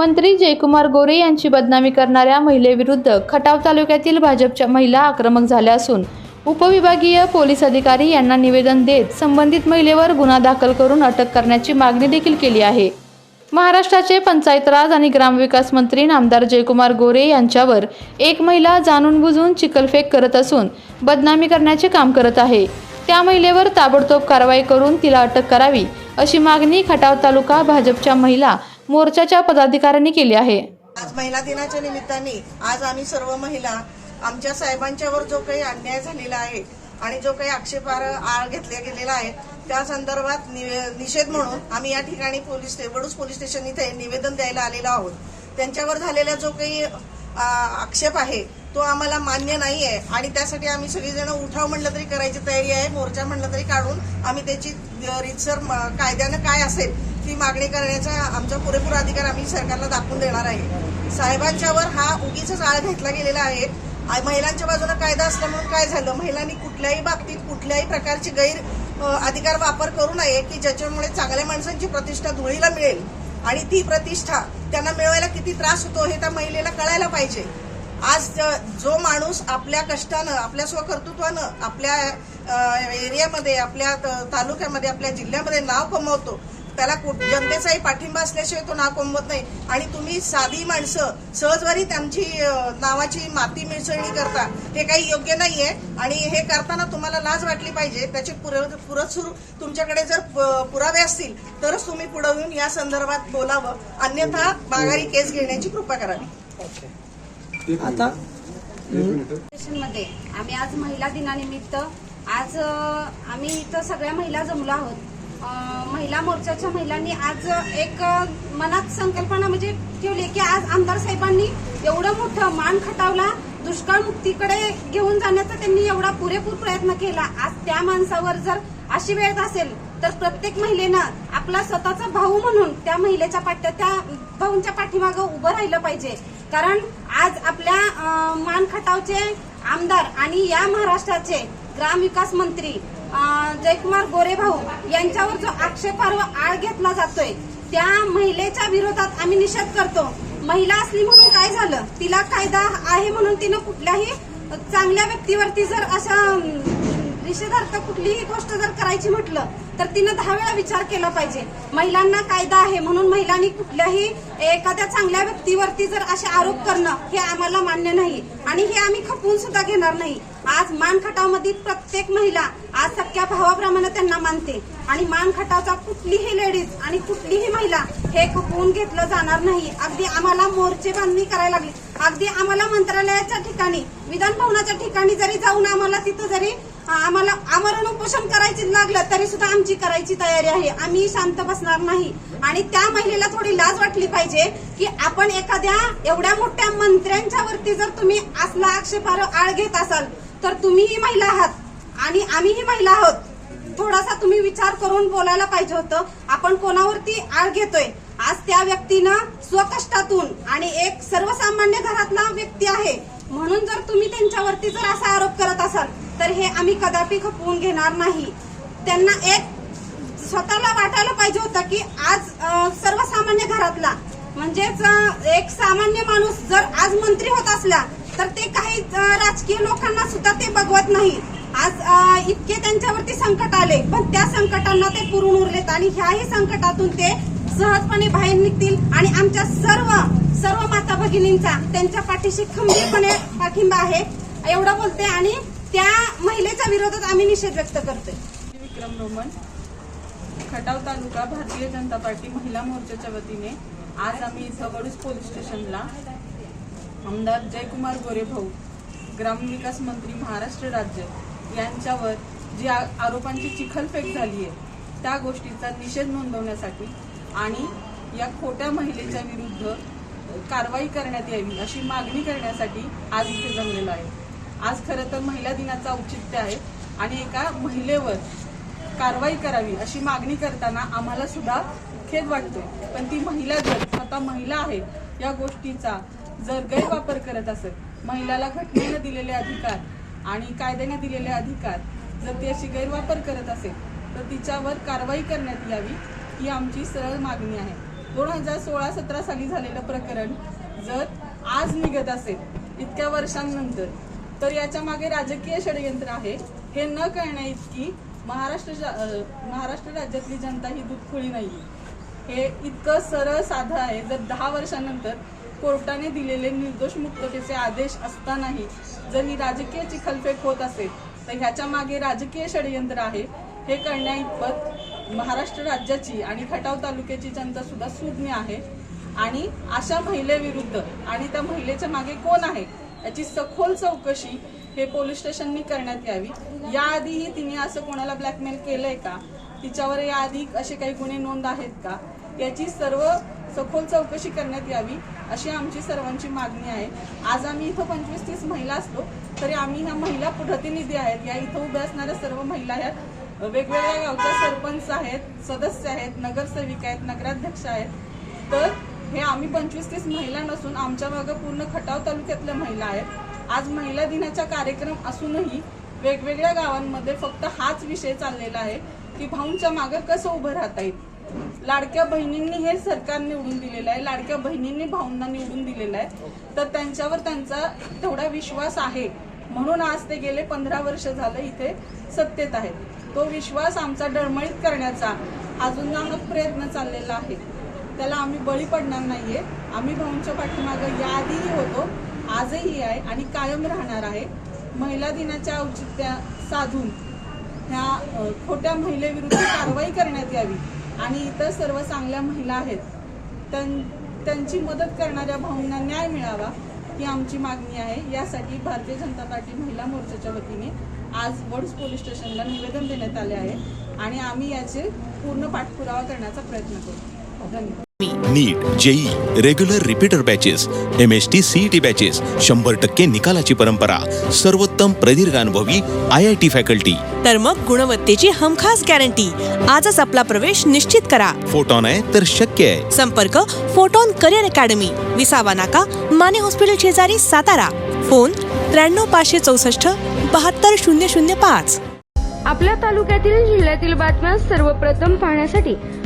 मंत्री जयकुमार गोरे यांची बदनामी करणाऱ्या महिलेविरुद्ध खटाव तालुक्यातील भाजपच्या महिला आक्रमक झाल्या असून उपविभागीय पोलीस अधिकारी यांना निवेदन देत संबंधित महिलेवर गुन्हा दाखल करून अटक करण्याची मागणी देखील केली आहे. महाराष्ट्राचे पंचायत राज आणि ग्रामविकास मंत्री नामदार जयकुमार गोरे यांच्यावर एक महिला जाणून बुजून चिखलफेक करत असून बदनामी करण्याचे काम करत आहे. त्या महिलेवर ताबडतोब कारवाई करून तिला अटक करावी अशी मागणी खटाव तालुका भाजपच्या महिला मोर्चाच्या पदाधिकाऱ्यांनी केली आहे. आज महिला दिनाच्या निमित्ताने आज आम्ही सर्व महिला आमच्या साहेबांच्यावर जो काही अन्याय झालेला आहे आणि जो काही आक्षेपार्ह आळ घेतला गेलेला आहे त्या संदर्भात निषेध म्हणून आम्ही या ठिकाणी पोलीस वडूस पोलीस स्टेशन इथे निवेदन द्यायला आलेलो आहोत. त्यांच्यावर झालेला जो काही आक्षेप आहे तो आम्हाला मान्य नाही आहे आणि त्यासाठी आम्ही सगळीजण उठाव म्हणलं तरी करायची तयारी आहे मोर्चा म्हणलं तरी काढून आम्ही त्याची रितसर रीतसर कायद्यानं काय असेल ती मागणी करण्याचा आमचा पुरेपूर अधिकार आम्ही सरकारला दाखवून देणार आहे. साहेबांच्यावर हा उगीच आळ घेतला गेलेला आहे. महिलांच्या बाजूला कायदा असला म्हणून काय झालं? महिलांनी कुठल्याही बाबतीत कुठल्याही प्रकारची गैर अधिकार वापर करू नये की ज्याच्यामुळे चांगल्या माणसांची प्रतिष्ठा धुळीला मिळेल. आणि ती प्रतिष्ठा त्यांना मिळवायला किती त्रास होतो हे त्या महिलेला कळायला पाहिजे. आज जो माणूस आपल्या कष्टानं आपल्या स्वकर्तृत्वानं आपल्या एरियामध्ये आपल्या तालुक्यामध्ये आपल्या जिल्ह्यामध्ये नाव कमवतो त्याला कुठ- जनतेचाही पाठिंबा असल्याशिवाय तो नाव कमवत नाही. आणि तुम्ही साधी माणसं सहजवारी त्यांची नावाची माती मिसळणी करता हे काही योग्य नाहीये. आणि हे करताना तुम्हाला लाज वाटली पाहिजे. त्याचे पुरे- पुरेसूर तुमच्याकडे जर पुरावे असतील तरच तुम्ही पुढे येऊन या संदर्भात बोलावं. अन्यथा माघारी केस घेण्याची कृपा करावी. आता? मध्ये आम्ही आज महिला दिनानिमित्त आज आम्ही इथं सगळ्या महिला जमलो आहोत. महिला मोर्चाच्या महिलांनी आज एक मनात संकल्पना म्हणजे ठेवली की आज आमदार साहेबांनी एवढं मोठं मान खटावला दुष्काळ मुक्तीकडे घेऊन जाण्याचा त्यांनी एवढा पुरेपूर प्रयत्न केला. आज त्या माणसावर जर अशी वेळ असेल तर प्रत्येक महिलेनं आपला स्वतःचा भाऊ म्हणून त्या महिलेच्या पाठ त्या भाऊंच्या पाठीमागं उभं राहिलं पाहिजे. कारण आज आपल्या मानखटावचे मान खटावचे आमदार आणि या महाराष्ट्राचे ग्रामविकास मंत्री जयकुमार गोरेभाऊ यांच्यावर जो आक्षेपार्ह आळ घेतला जातोय त्या महिलेच्या विरोधात आम्ही निषेध करतो. महिला असली म्हणून काय झालं? तिला कायदा आहे म्हणून तिनं कुठल्याही चांगल्या व्यक्तीवरती जर अशा निषेधार्थ कुठलीही गोष्ट जर करायची म्हटलं तर तिनं दहा वेळा विचार केला पाहिजे. महिलांना कायदा आहे म्हणून महिलांनी कुठल्याही एखाद्या चांगल्या व्यक्तीवरती जर असे आरोप करणं हे आम्हाला मान्य नाही आणि हे आम्ही खपवून सुद्धा घेणार नाही. आज मानखटावमधील प्रत्येक महिला आज सख्या भावाप्रमाणे त्यांना मानते. आणि मानखटावचा कुठलीही लेडीज आणि कुठलीही महिला हे खपवून घेतलं जाणार नाही. अगदी आम्हाला मोर्चे बांधणी करायला लागली. अगदी आम्हाला मंत्रालयाच्या ठिकाणी विधान भवनाच्या ठिकाणी जरी जाऊन आम्हाला तिथं जरी आम्हाला आमरण उपोषण करायची लागलं तरी सुद्धा आमची करायची तयारी आहे. आम्ही शांत बसणार नाही. आणि त्या महिलेला थोडी लाज वाटली पाहिजे की आपण एखाद्या एवढ्या मोठ्या मंत्र्यांच्या वरती जर तुम्ही असला आक्षेपार्ह आळ घेत असाल तर तुम्हीही महिला आहात. आणि आम्हीही महिला आहोत. थोडासा तुम्ही विचार करून बोलायला पाहिजे होतं. आपण कोणावरती आळ घेतोय? आज त्या व्यक्तीनं स्वकष्टातून आणि एक सर्वसामान्य घरातला व्यक्ती आहे. म्हणून जर तुम्ही त्यांच्यावरती जर असा आरोप करत असाल तर हे आम्ही कदापि खपवून घेणार नाही. त्यांना एक स्वतःला वाटायला पाहिजे होतं की आज सर्वसामान्य घरातला म्हणजेच एक सामान्य माणूस जर आज मंत्री होत असला तर ते काही राजकीय लोकांना सुद्धा ते बघवत नाही. आज इतके त्यांच्यावरती संकट आले पण त्या संकटांना ते पुरून उरलेत आणि ह्याही संकटातून ते सहजपणे बाहेर निघतील आणि आमच्या सर्व सर्व माता भगिनींचा त्यांच्या पाठीशी खंबीरपणे पाठिंबा आहे. एवढं बोलते आणि त्या महिलेच्या विरोधात आम्ही निषेध व्यक्त करतोय. विक्रम रोमन खटाव तालुका भारतीय जनता पार्टी महिला मोर्चाच्या वतीने आज आम्ही इथं वडूस पोलीस स्टेशनला आमदार जयकुमार गोरे भाऊ ग्रामविकास मंत्री महाराष्ट्र राज्य यांच्यावर जी आरोपांची चिखलफेक झाली आहे त्या गोष्टीचा निषेध नोंदवण्यासाठी आणि या खोट्या महिलेच्या विरुद्ध कारवाई करण्यात यावी अशी मागणी करण्यासाठी आज इथे जमलेलो आहे. आज खरं तर महिला दिनाचं औचित्य आहे आणि एका महिलेवर कारवाई करावी अशी मागणी करताना आम्हाला सुद्धा खेद वाटतोय. पण ती महिला जर स्वतः महिला आहे या गोष्टीचा जर गैरवापर करत असेल महिलाला घटनेनं दिलेले अधिकार आणि कायद्याने दिलेले अधिकार जर ती अशी गैरवापर करत असेल तर तिच्यावर कारवाई करण्यात यावी ही आमची सरळ मागणी आहे. दोन हजार सोळा सतरा साली झालेलं प्रकरण जर आज निघत असेल इतक्या वर्षांनंतर तर याच्या मागे राजकीय षडयंत्र आहे. हे न कळण्या इतकी महाराष्ट्र महाराष्ट्र राज्यातली जनता ही दुधखोळी नाही हे इतकं सरळ साधं आहे. जर दहा वर्षानंतर कोर्टाने दिलेले निर्दोष मुक्ततेचे आदेश असतानाही जर ही राजकीय चिखलफेक होत असेल तर ह्याच्या मागे राजकीय षडयंत्र आहे. हे कळण्या इतपत महाराष्ट्र राज्याची आणि खटाव तालुक्याची जनता सुद्धा सुज्ञ आहे. आणि अशा महिलेविरुद्ध आणि त्या महिलेच्या मागे कोण आहे याची सखोल चौकशी हे पोलीस स्टेशननी करण्यात यावी. याआधीही तिने असं कोणाला ब्लॅकमेल केलंय का? तिच्यावर याआधी असे काही गुन्हे नोंद आहेत का? याची सर्व सखोल चौकशी करण्यात यावी अशी आमची सर्वांची मागणी आहे. आज आम्ही इथं पंचवीस तीस महिला असतो तरी आम्ही ह्या महिला प्रतिनिधी आहेत. या इथं उभ्या असणाऱ्या सर्व महिला ह्या वेगवेगळ्या गावच्या सरपंच आहेत सदस्य आहेत नगरसेविका आहेत नगराध्यक्ष आहेत. तर हे आम्ही पंचवीस तीस महिला नसून आमच्या मागं पूर्ण खटाव तालुक्यातल्या महिला आहेत. आज महिला दिनाचा कार्यक्रम असूनही वेगवेगळ्या गावांमध्ये फक्त हाच विषय चाललेला आहे की भाऊंच्या मागं कसं उभं राहता येईल. लाडक्या बहिणींनी हे सरकार निवडून दिलेलं आहे लाडक्या बहिणींनी भाऊंना निवडून दिलेलं आहे. तर त्यांच्यावर त्यांचा तेवढा विश्वास आहे म्हणून आज ते गेले पंधरा वर्ष झालं इथे सत्तेत आहेत. तो विश्वास आमचा डळमळीत करण्याचा अजून नामक प्रयत्न चाललेला आहे. त्याला आम्ही बळी पडणार नाहीये. आम्ही भाऊंच्या पाठीमागं याआधीही होतो आजही आहे आणि कायम राहणार आहे. महिला दिनाच्या औचित्या साधून ह्या खोट्या महिलेविरुद्ध कारवाई करण्यात यावी आणि इतर सर्व चांगल्या महिला आहेत. त्यां- त्यांची मदत करणाऱ्या भाऊंना न्याय मिळावा. ही आमची मागणी आहे. यासाठी भारतीय जनता पार्टी महिला मोर्चाच्या वतीने आज वड्स पोलीस स्टेशनला निवेदन देण्यात आले आहे आणि आम्ही याचे पूर्ण पाठपुरावा करण्याचा प्रयत्न करू. धन्यवाद. NEET JEE regular repeater batches M S T CET batches शंभर टक्के निकालाची परंपरा सर्वोत्तम प्रदीर्घ अनुभवी आय आय टी फॅकल्टी तर मग गुणवत्तेची हमखास गॅरंटी आजच आपला प्रवेश निश्चित करा. फोटॉन आहे तर शक्य आहे. संपर्क फोटोन करिअर अकॅडमी विसावा नाका माने हॉस्पिटल शेजारी सातारा. फोन त्र्याण्णव पाचशे चौसष्ट बहात्तर शून्य शून्य पाच. आपल्या तालुक्यातील जिल्ह्यातील बातम्या सर्वप्रथम पाहण्यासाठी